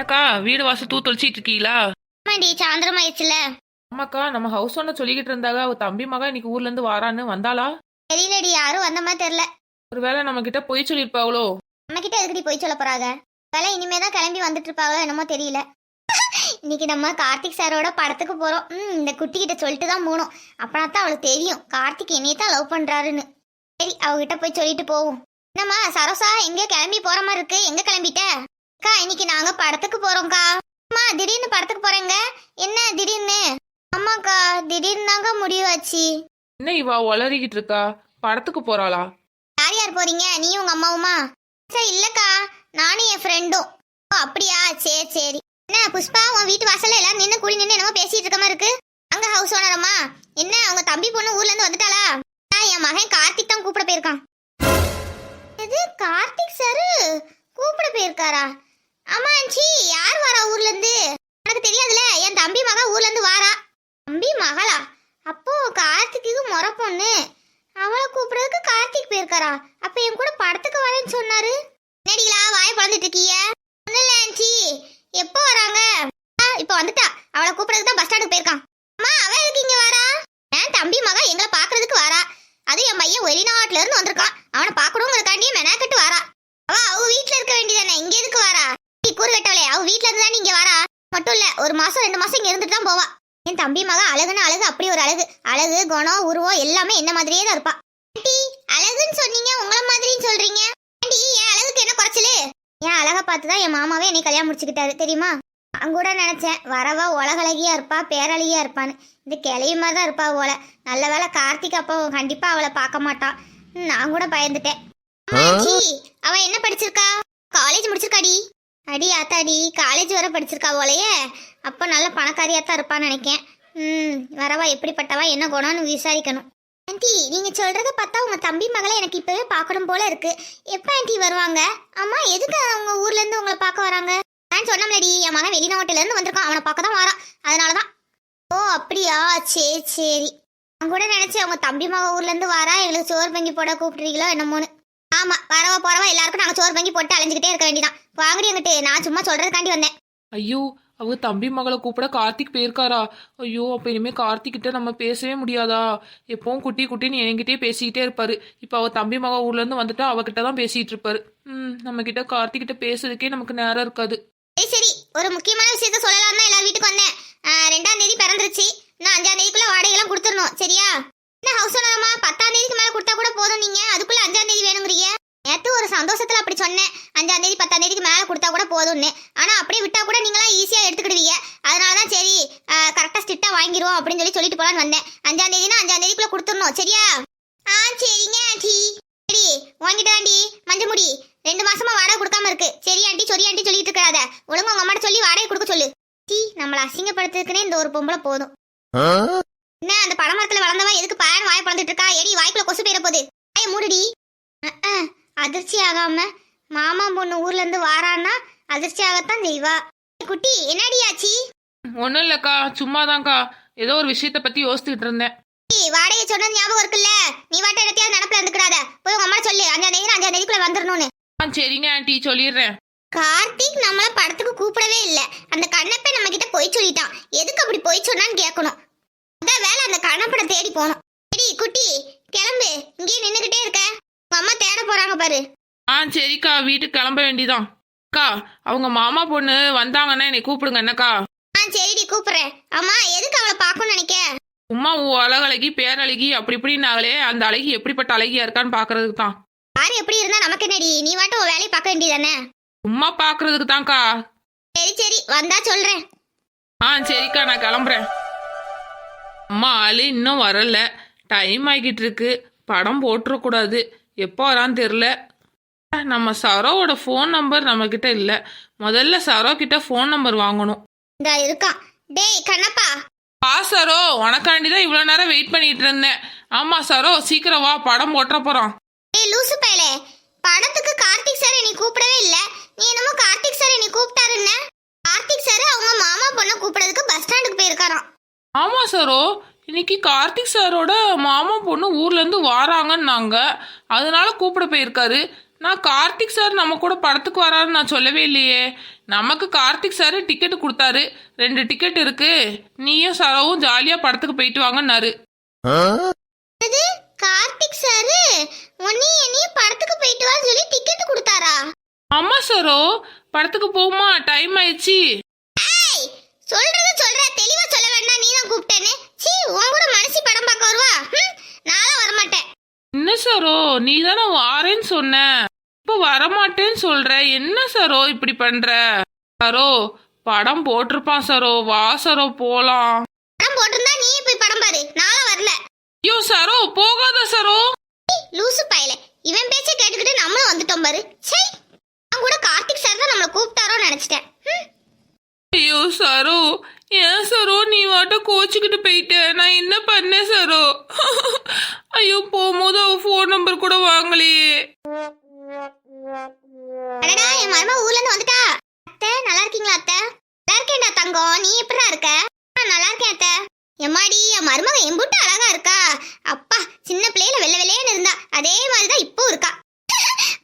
அக்கா வீடு வாசல் தூத்தொழிச்சிட்டு இருக்கீங்களா? ஆமாண்டி சாயந்தரம் ஆயிடுச்சுல. ஆமாக்கா நம்ம ஹவுஸ் ஓனர் சொல்லிக்கிட்டு இருந்தாங்க. அவ தம்பி மகன் இன்னைக்கு ஊர்ல இருந்து வாரான்னு. வந்தாளா? தெரியலடி யாரும் வந்த மாதிரி தெரியல. ஒருவேளை நம்ம கிட்ட பொய் சொல்லியிருப்பாங்களோ நம்ம கிட்ட எதுக்கடி போய் சொல்ல போறாங்க? வேலை இனிமே தான் கிளம்பி வந்துட்டு இருப்பாங்க என்னமோ தெரியல. இன்னைக்கு நம்ம கார்த்திக் சாரோட படத்துக்கு போறோம். ம் இந்த குட்டி கிட்ட சொல்லிட்டு தான் போகணும். அப்பனா தான் அவளுக்கு தெரியும். கார்த்திக் என்னைய தான் லவ் பண்றாருன்னு. சரி அவகிட்ட போய் சொல்லிட்டு போவோம். என்னம்மா சரோசா எங்க கிளம்பி போற மாதிரி இருக்கு. எங்க கிளம்பிட்ட? அக்கா இன்னைக்கு நாங்க படத்துக்கு போறோம்க்கா. அம்மா திடீர்னு படத்துக்கு போறேங்க. என்ன திடீர்னு? ஆமாக்கா திடீர்னு தாங்க முடிவாச்சு என்ன இவா உளறிக்கிட்டு இருக்கா? படத்துக்கு போறாளா? யார் யார் போறீங்க? நீ உங்க அம்மாவுமா? சரி இல்லக்கா. நானும் என் ஃப்ரெண்டும் ஓ அப்படியா? சரி சரி. என்ன புஷ்பா உன் வீட்டு வாசல்ல எல்லாரும் நின்று கூடி நின்று என்னமோ பேசிட்டு இருக்க மாதிரி இருக்கு. அங்க ஹவுஸ் ஓனரம்மா என்ன அவங்க தம்பி பொண்ணு ஊர்ல இருந்து வந்துட்டாளா? என் மகன் கார்த்திக் தான் கூப்பிட போயிருக்கான். இது கார்த்திக் சார் கூப்பிட போயிருக்காரா? அம்மாச்சி யார் வரா ஊர்ல இருந்து எனக்கு தெரியாதுல என் தம்பி மகா ஊர்ல இருந்து வாரா. தம்பி மகளா? அப்போ கார்த்திக்கு முறை பொண்ணு. அவளை கூப்பிடுறதுக்கு கார்த்திக் போயிருக்காரா? அப்ப என் கூட படத்துக்கு வரேன்னு சொன்னாரு. என்னடிகளா வாய பழந்துட்டு இருக்கீங்க? ஒண்ணும் எப்போ வராங்க? இப்போ வந்துட்டா. அவளை கூப்பிடுறதுக்கு தான் பஸ் ஸ்டாண்டுக்கு போயிருக்கான். அம்மா அவ எதுக்கு இங்க வரா? என் தம்பி மகன் எங்களை பாக்குறதுக்கு வரா? அது என் பையன் வெளிநாட்டுல இருந்து வந்திருக்கான். அவனை பாக்கணுங்கிறதுக்காண்டியே மெனாக்கட்டு வரா அவ அவ வீட்ல இருக்க வேண்டியதானே இங்க எதுக்கு வரா நீ கூறு கட்டவளே அவ வீட்ல இருந்து தான் இங்க வரா மட்டும் இல்ல ஒரு மாசம் ரெண்டு மாசம் இங்க இருந்துட்டு தான் போவா என் தம்பி மகன் அழகுன்னு அழகு அழகு குணம் உருவம் எல்லாமே என்ன மாதிரியே தான் இருப்பா. ஆண்டி அழகுன்னு சொன்னீங்க உங்கள மாதிரின்னு சொல்றீங்க. ஆண்டி என் அழகுக்கு என்ன குறைச்சலு? என் அழகை பார்த்து தான் என் மாமாவே என்னை கல்யாணம் முடிச்சுக்கிட்டாரு தெரியுமா? நான் கூட நினைச்சேன் வரவா உலகழகியா இருப்பா பேரழகியா இருப்பான்னு. இந்த கிளைய மாதிரி தான் இருப்பா போல நல்ல வேளை கார்த்திக் அப்போ கண்டிப்பா அவளை பார்க்க மாட்டான். நான் கூட பயந்துட்டேன். அம்மாச்சி, அவ என்ன படிச்சிருக்கா? காலேஜ் முடிச்சிருக்காடி. அடி ஆத்தாடி காலேஜ் வர படிச்சிருக்கா போலயே. அப்போ நல்ல பணக்காரியா தான் இருப்பான்னு நினைக்கேன். ம் வரவா எப்படிப்பட்டவா என்ன குணம்னு விசாரிக்கணும். ஆண்டி நீங்கள் சொல்கிறத பார்த்தா உங்கள் தம்பி மகளை எனக்கு இப்போவே பார்க்கணும் போல இருக்கு. எப்போ ஆண்டி வருவாங்க? அம்மா எதுக்கு அவங்க ஊர்லேருந்து உங்களை பார்க்க வராங்க? நான் சொன்னோம்லடி என் மகன் வெளிநாட்டிலேருந்து வந்திருக்கான் அவனை பார்க்க தான் வரான். அதனாலதான். ஓ அப்படியா? சரி சரி. நான் கூட நினச்சேன் அவங்க தம்பி மக ஊர்லேருந்து வாரா வரா எங்களுக்கு சோறு பங்கி போட கூப்பிட்றீங்களோ என்னமோன்னு. ஆமாம் வரவா போகிறவா எல்லாருக்கும் நாங்கள் சோறு பங்கி போட்டு அலைஞ்சிக்கிட்டே இருக்க வேண்டியதான் வாங்கடி எங்கிட்டு நான் சும்மா சொல்கிறதுக்காண்டி வந்தேன். ஐயோ அவ தம்பி மகளை கூப்பிட கார்த்திக் போயிருக்காரா? ஐயோ அப்ப இனிமே கார்த்திக் கிட்ட நம்ம பேசவே முடியாதா? எப்பவும் குட்டி குட்டின்னு என்கிட்டயே பேசிக்கிட்டே இருப்பாரு. இப்ப அவ தம்பி மக ஊர்ல இருந்து வந்துட்டா அவகிட்ட தான் பேசிட்டு இருப்பாரு. ம் நம்ம கிட்ட கார்த்திக் கிட்ட பேசுறதுக்கே நமக்கு நேரம் இருக்காது. சரி சரி ஒரு முக்கியமான விஷயத்த சொல்லலாம் தான் எல்லா வீட்டுக்கு வந்தேன். ரெண்டாம் தேதி பிறந்துருச்சு. நான் அஞ்சாம் தேதிக்குள்ள வாடகைலாம் கொடுத்துடணும். சரியா? என்ன ஹவுஸ் ஓனரமா பத்தாம் தேதிக்கு மேல கொடுத்தா கூட போதும் நீங்க. அதுக்குள்ள அஞ்சாம் தேதி வேணுங்கிறீங்க. நேத்து ஒரு சந்தோஷத்துல அப்படி சொன்னேன். அஞ்சாம் தேதி பத்தாம் தேதிக்கு மேல கொடுத்தா கூட போதும்னு. ஆனா அப்படியே விட்டா கூட நீங்களா ஈஸியா எடுத்துக்கிடுவீங்க. அதனால தான் சரி கரெக்டா ஸ்ட்ரிக்டா வாங்கிடுவோம் அப்படின்னு சொல்லி சொல்லிட்டு போலான்னு வந்தேன். அஞ்சாம் தேதினா அஞ்சாம் தேதிக்குள்ள கொடுத்துடணும் சரியா? ஆ சரிங்க ஆண்டி. சரி வாங்கிட்டு வாண்டி மஞ்சள் முடி ரெண்டு மாசமா வாடகை கொடுக்காம இருக்கு. சரி ஆண்டி சொரி ஆண்டி சொல்லிட்டு இருக்காத. ஒழுங்கா உங்க அம்மாட்ட சொல்லி வாடகை கொடுக்க சொல்லு. டீ நம்மள அசிங்கப்படுத்துறதுக்குனே இந்த ஒரு பொம்பளை போதும். என்ன அந்த பழமரத்துல வளர்ந்தவா எதுக்கு பயன் வாய் பழந்துட்டு இருக்கா? எடி வாய்க்குள்ள கொசு போயிட போகுது. வாய மூடுடி. அதிர்ச்சி ஆகாம மாமா பொண்ணு ஊர்ல இருந்து வாரான்னா அதிர்ச்சி ஆகத்தான் செய்வா குட்டி என்னடி ஆச்சி? ஒன்றும் இல்லைக்கா சும்மாதான்க்கா. ஏதோ ஒரு விஷயத்த பத்தி யோசிச்சுட்டு இருந்தேன். வாடகை சொன்னது ஞாபகம் இருக்குல்ல? நீ வாட்ட இடத்தையாவது நடப்புல இருந்துக்கிறாத. போய் உங்க அம்மா சொல்லு. அஞ்சாம் தேதி அஞ்சாம் தேதிக்குள்ள வந்துடணும்னு ஆ சரிங்க ஆண்டி சொல்லிடுறேன். கார்த்திக் நம்மள படத்துக்கு கூப்பிடவே இல்ல. அந்த கண்ணப்பை நம்ம கிட்ட போய் சொல்லிட்டான். எதுக்கு அப்படி போய் சொன்னான்னு கேட்கணும் அதான் வேலை அந்த கண்ணப்பட தேடி போனோம் சரி குட்டி கிளம்பு. இங்கேயே நின்னுகிட்டே இருக்க. அம்மா தேட போறாங்க பாரு. ஆ சரிக்கா வீட்டுக்கு கிளம்ப வேண்டியதான் அக்கா அவங்க மாமா பொண்ணு வந்தாங்கன்னா என்னை கூப்பிடுங்க என்னக்கா? ஆ சரிடி கூப்பிடுறேன். அம்மா எதுக்கு அவளை பார்க்கணும்னு நினைக்க? உமா உ அழகழகி பேரழகி அப்படி இப்படின்னாங்களே அந்த அழகி எப்படிப்பட்ட அழகியா இருக்கான்னு பாக்குறதுக்கு தான். யார் எப்படி இருந்தா நமக்கு என்னடி? நீ வாட்டும் உன் வேலையை பார்க்க வேண்டியதானே? சும்மா பாக்குறதுக்கு தான்க்கா. சரி சரி வந்தா சொல்றேன். ஆ சரிக்கா நான் கிளம்புறேன். அம்மா ஆளு இன்னும் வரல. டைம் ஆகிட்டு இருக்கு. படம் போட்டுறக்கூடாது. எப்போ வரான்னு தெரில நம்ம சரோவோட ஃபோன் நம்பர் நம்ம கிட்ட இல்லை. முதல்ல சரோ கிட்ட ஃபோன் நம்பர் வாங்கணும். இந்த இருக்கான் டேய் கண்ணப்பா. ஆ சரோ உனக்காண்டி தான் இவ்வளோ நேரம் வெயிட் பண்ணிட்டு இருந்தேன். ஆமா சரோ சீக்கிரம் வா படம் போட்டுற போறோம் டேய் லூசு பயலே. படத்துக்கு கார்த்திக் சார் என்னை கூப்பிடவே இல்ல. நீ என்னமோ கார்த்திக் சார் என்னை? கூப்பிட்டாருன்ன கார்த்திக் சார் அவங்க மாமா பொண்ணை கூப்பிடுறதுக்கு பஸ் ஸ்டாண்டுக்கு போயிருக்காராம். ஆமா சரோ இன்னைக்கு கார்த்திக் சாரோட மாமா பொண்ணு ஊர்ல இருந்து வாராங்கன்னாங்க. அதனால கூப்பிட போயிருக்காரு. நான் கார்த்திக் சார் நம்ம கூட படத்துக்கு வராருன்னு நான் சொல்லவே இல்லையே. நமக்கு கார்த்திக் சார் டிக்கெட் கொடுத்தாரு. ரெண்டு டிக்கெட் இருக்கு. நீயும் சரவும் ஜாலியா படத்துக்கு போயிட்டு வாங்கன்னாரு. கார்த்திக் சாரு? உன்னையும் என்னையும் படத்துக்கு போயிட்டு வா சொல்லி டிக்கெட் கொடுத்தாரா? ஆமா சரோ. படத்துக்கு போகுமா? டைம் ஆயிடுச்சு. சொல்றது சொல்ற தெளிவா சொல்ல வேண்டாம் நீ தான் கூப்பிட்டேன்னு. சீ உன் கூட மனசி படம் பார்க்க வருவா? ஹம், நான்லாம் வரமாட்டேன். என்ன சரோ? நீ தானே வாரேன்னு சொன்ன. இப்போ வரமாட்டேன்னு சொல்ற. என்ன சரோ இப்படி பண்ற? சரோ படம் போட்டிருப்பான் சரோ. வா சரோ போலாம். படம் போட்டிருந்தா நீயே போய் படம் பாரு. நான்லாம் வரல. ஐயோ சரோ போகாத சரோ. லூசு பயல. இவன் பேச்ச கேட்டுக்கிட்டு நம்மளும் வந்துட்டோம் பாரு. சை கூட கார்த்திக் சார் தான் நம்மளை கூப்பிட்டாரோன்னு நினைச்சிட்டேன். ஐயோ சரோ ஏன் சரோ கோச்சுக்கிட்டு போயிட்டேன் நான் என்ன பண்ணேன் சரோ? ஐயோ போகும்போது அவ ஃபோன் நம்பர் கூட வாங்கலையே. அடடா என் மரும ஊர்ல இருந்து வந்துட்டா. அத்தை நல்லா இருக்கீங்களா அத்தை? நல்லா இருக்கேன்டா தங்கம். நீ எப்படிடா இருக்க? நல்லா இருக்கேன் அத்தை. எம்மாடி என் மருமக எம்புட்டு அழகா இருக்கா அப்பா சின்ன பிள்ளையில வெள்ளை வெள்ளையன்னு இருந்தா அதே மாதிரிதான் இப்போ இருக்கா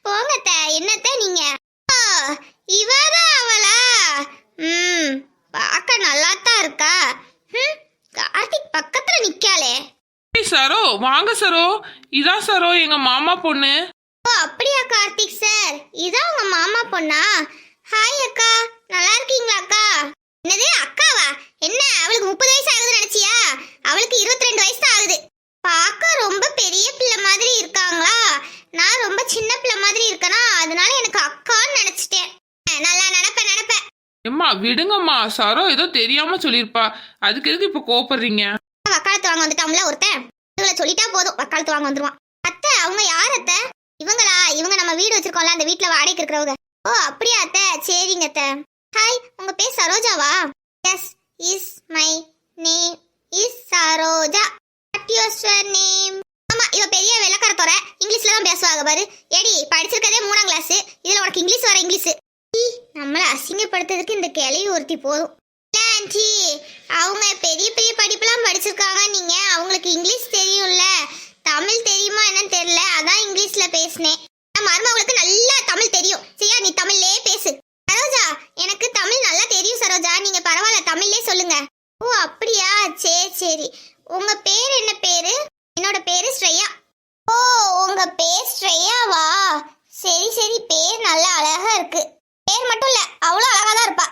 போங்க அத்தை என்னத்த நீங்க ஓ, இவதான் அவளா ம் பார்க்க நல்லாத்தான் இருக்கா ம் கார்த்திக் பக்கத்துல நிக்காளே ஏய் சரோ வாங்க சரோ இதான் சரோ எங்க மாமா பொண்ணு. ஓ அப்படியா கார்த்திக் சார். இதான் உங்க மாமா பொண்ணா? ஹாய் அக்கா. நல்லா இருக்கீங்களா அக்கா? என்னது அக்காவா? என்ன அவளுக்கு முப்பது வயசு ஆகுதுன்னு நினைச்சியா? அவளுக்கு இருபத்தி ரெண்டு வயசு தான் ஆகுது. பார்க்க ரொம்ப பெரிய பிள்ளை மாதிரி இருக்காங்களா? நான் ரொம்ப சின்ன பிள்ளை மாதிரி இருக்கனா? அதனால எனக்கு அக்கான்னு நினைச்சிட்டேன். நல்லா நினைப்பேன் நினைப்பேன். எம்மா விடுங்கம்மா. சரோ ஏதோ தெரியாம சொல்லியிருப்பா. அதுக்கு எதுக்கு இப்போ கோபப்படுறீங்க வக்காலத்து வாங்க வந்துட்டாம்ல ஒருத்தன்? இவங்கள சொல்லிட்டா போதும். வக்காலத்து வாங்க வந்துருவான். அத்தை அவங்க யார் அத்தை? இவங்களா? இவங்க நம்ம வீடு வச்சிருக்கோம்ல அந்த வீட்ல வாடகைக்கு இருக்கிறவங்க. ஓ அப்படியா அத்தை? சரிங்க அத்தை. ஹாய் உங்க பேர் சரோஜாவா? Yes is my name is Saroja. What your name ஆமா இவ பெரிய வெள்ளக்கார தோற இங்கிலீஷ்ல தான் பேசுவாங்க பாரு. ஏடி படிச்சிருக்கதே மூணாம் கிளாஸ் இதுல உனக்கு இங்கிலீஷ் வர இங்கிலீஷ். நம்மளை நம்மள அசிங்கப்படுத்துறதுக்கு இந்த கிளவி ஒருத்தி போதும். ஆன்ட்டி அவங்க பெரிய பெரிய படிப்புலாம் படிச்சிருக்காங்க. நீங்க அவங்களுக்கு இங்கிலீஷ் தெரியும்ல. தமிழ் தெரியுமா என்னன்னு தெரியல. அதான் இங்கிலீஷ்ல பேசினேன். மருமகளுக்கு நல்லா தமிழ் தெரியும். சரியா? நீ தமிழ்லே பேசு. சரோஜா எனக்கு தமிழ் நல்லா தெரியும் சரோஜா. நீங்க பரவாயில்ல தமிழ்லே சொல்லுங்க. ஓ அப்படியா? சரி சரி. உங்க பேர் என்ன பேரு? என்னோட பேரு ஸ்ரேயா. ஓ உங்க பேர் ஸ்ரேயாவா? சரி சரி. பேர் நல்லா அழகா இருக்கு. பேர் மட்டும் இல்ல அவ்வளோ அழகா தான் இருப்பா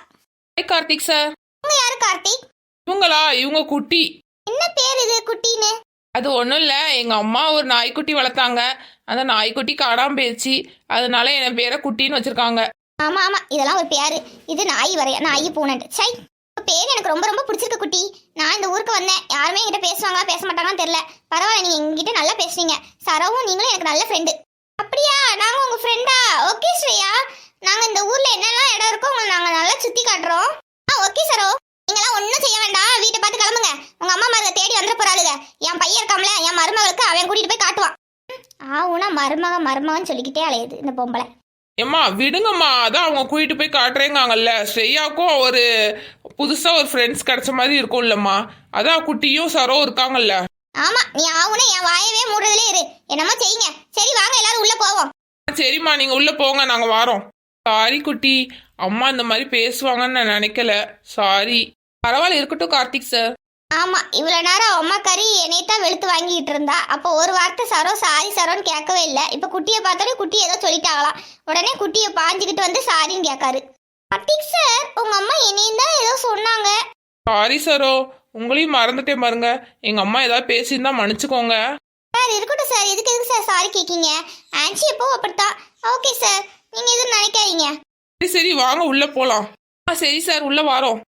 கார்த்திக் சார். உங்க யாரு கார்த்திக் இவங்களா? இவங்க குட்டி. என்ன பேர் இது குட்டின்னு? அது ஒன்றும் இல்லை. எங்கள் அம்மா ஒரு நாய்க்குட்டி வளர்த்தாங்க. அந்த நாய்க்குட்டி காணாம போயிடுச்சு. அதனால என் பேரை குட்டின்னு வச்சிருக்காங்க. ஆமா ஆமா. இதெல்லாம் ஒரு பேரு. இது நாய் வரைய நாய் பூனண்டு சை உங்க பேர் எனக்கு ரொம்ப ரொம்ப பிடிச்சிருக்கு குட்டி. நான் இந்த ஊருக்கு வந்தேன். யாருமே என்கிட்ட பேசுவாங்களா பேச மாட்டாங்களான்னு தெரியல. பரவாயில்ல நீங்க எங்ககிட்ட நல்லா பேசுறீங்க சரவும் நீங்களும் எனக்கு நல்ல ஃப்ரெண்டு அப்படியா? நாங்க உங்க ஃப்ரெண்டா ஓகே ஸ்ரேயா. நாங்க இந்த ஊர்ல என்னெல்லாம் இடம் இருக்கோ உங்களை நாங்க நல்லா சுத்தி காட்டுறோம். ஓகே சரோ. நீங்களாம் ஒன்றும் செய்ய வேண்டாம். வீட்டை பார்த்து கிளம்புங்க. உங்க அம்மா மருக தேடி வந்துட போறாளுங்க. என் பையன் இருக்காம்ல என் மருமகளுக்கு அவன் கூட்டிட்டு போய் காட்டுவான். ஆவுனா மருமக மருமகன் சொல்லிக்கிட்டே அலையுது இந்த பொம்பளை. ஏம்மா விடுங்கம்மா. அதான் அவங்க கூட்டிட்டு போய் காட்டுறேங்காங்கல்ல. ஸ்ரேயாக்கும் ஒரு புதுசாக ஒரு ஃப்ரெண்ட்ஸ் கிடைச்ச மாதிரி இருக்கும்லம்மா. அதான் குட்டியும் சரோ இருக்காங்கல்ல. ஆமா நீ ஆவுனா என் வாயவே மூடுறதுலே இரு. என்னமோ செய்யுங்க. சரி வாங்க எல்லாரும் உள்ள போவோம். சரிம்மா. நீங்கள் உள்ளே போங்க. நாங்கள் வரோம். சாரி குட்டி. அம்மா இந்த மாதிரி பேசுவாங்கன்னு நான் நினைக்கல. சாரி. பரவாயில்ல இருக்கட்டும் கார்த்திக் சார் ஆமா இவ்வளவு நேரம் அம்மா கறி என்னைத்தான் வெளுத்து வாங்கிட்டு இருந்தா. அப்போ ஒரு வார்த்தை சரோ சாரி சரோன்னு கேட்கவே இல்லை. இப்ப குட்டியை பார்த்தோன்னே குட்டி ஏதோ சொல்லிட்டாங்களாம் உடனே குட்டியை பாஞ்சுக்கிட்டு வந்து சாரின்னு கேட்காரு. கார்த்திக் சார் உங்க அம்மா என்னையும் தான் ஏதோ சொன்னாங்க. சாரி சரோ உங்களையும் மறந்துட்டேன் பாருங்க. எங்கள் அம்மா ஏதாவது பேசியிருந்தா மன்னிச்சுக்கோங்க. சார் இருக்கட்டும் சார் எதுக்கு எதுக்கு சார் சாரி கேட்கீங்க? ஆன்ச்சி எப்போ அப்படித்தான். ஓகே சார் நீங்க எதுவும் நினைக்காதீங்க. சரி சரி வாங்க உள்ளே போகலாம் ஆ சரி சார் உள்ளே வாரோம்.